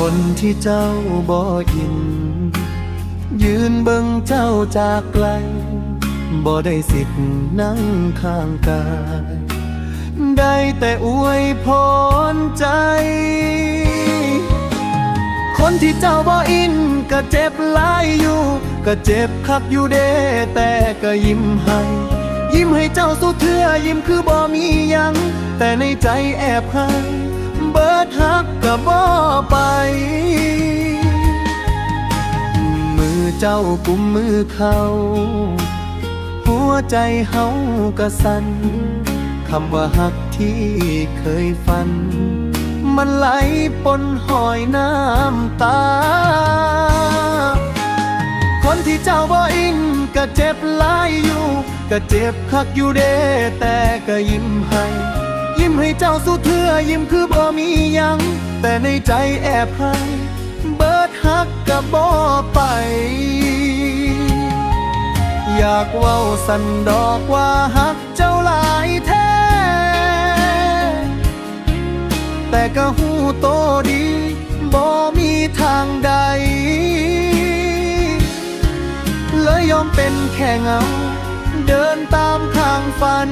คนที่เจ้าบ่ยิน ยืนเบิ่งเจ้าจากไกล บ่ได้สิทธิ์นั่งข้างกาย ได้แต่อวยพรใจ คนที่เจ้าบ่อินก็เจ็บหลายอยู่ ก็เจ็บคักอยู่เด้แต่ก็ยิ้มให้ยิ้มให้เจ้าสุดเทื่อยิ้มคือบ่มียัง แต่ในใจแอบให้ เบิดฮักก็บ่ไป มือเจ้ากุมมือเขา หัวใจเฮาก็สั่นคำว่าฮักที่เคยฝัน มันไหลปนหอยน้ำตา คนที่เจ้าบ่อินก็เจ็บหลายอยู่ ก็เจ็บคักอยู่เด้แต่ก็ยิ้มให้ ให้เจ้าสู้เทื่อยิ้มคือบ่มียัง แต่ในใจแอบให้เบิดฮักก็บ่ไป อยากเว้าสันดอกว่าฮักเจ้าหลายแท้ แต่ก็หูโตดีบ่มีทางใด เลยยอมเป็นแค่เงา เดินตามทางฝัน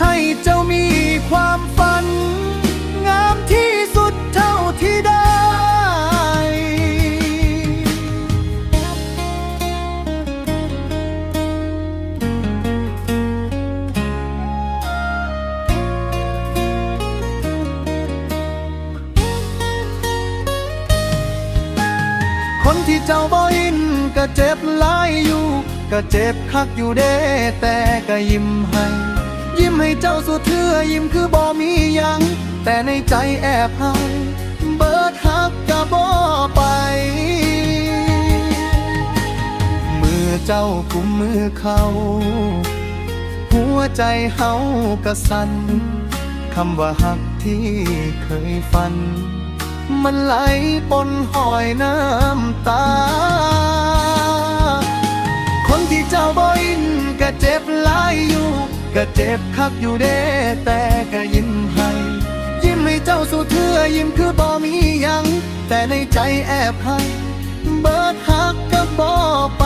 ให้เจ้ามีความฝัน งามที่สุดเท่าที่ได้ คนที่เจ้าบ่อินก็เจ็บหลายอยู่ ก็เจ็บคักอยู่เด้แต่ก็ยิ้มให้ ยิ้มให้เจ้าสุดเทื่อยิ้มคือบ่มียัง แต่ในใจแอบให้เบิดฮักก็บ่ไป มือเจ้ากุมมือเขาหัวใจเฮาก็สั่นคำว่าฮักที่เคยฝัน มันไหลปนหอยน้ำตา เจ็บคักอยู่เด้แต่ก็ยิ้มให้ ยิ้มให้เจ้าสู้เธอยิ้มคือบ่มียัง แต่ในใจแอบให้ เบิดฮักก็บ่ไป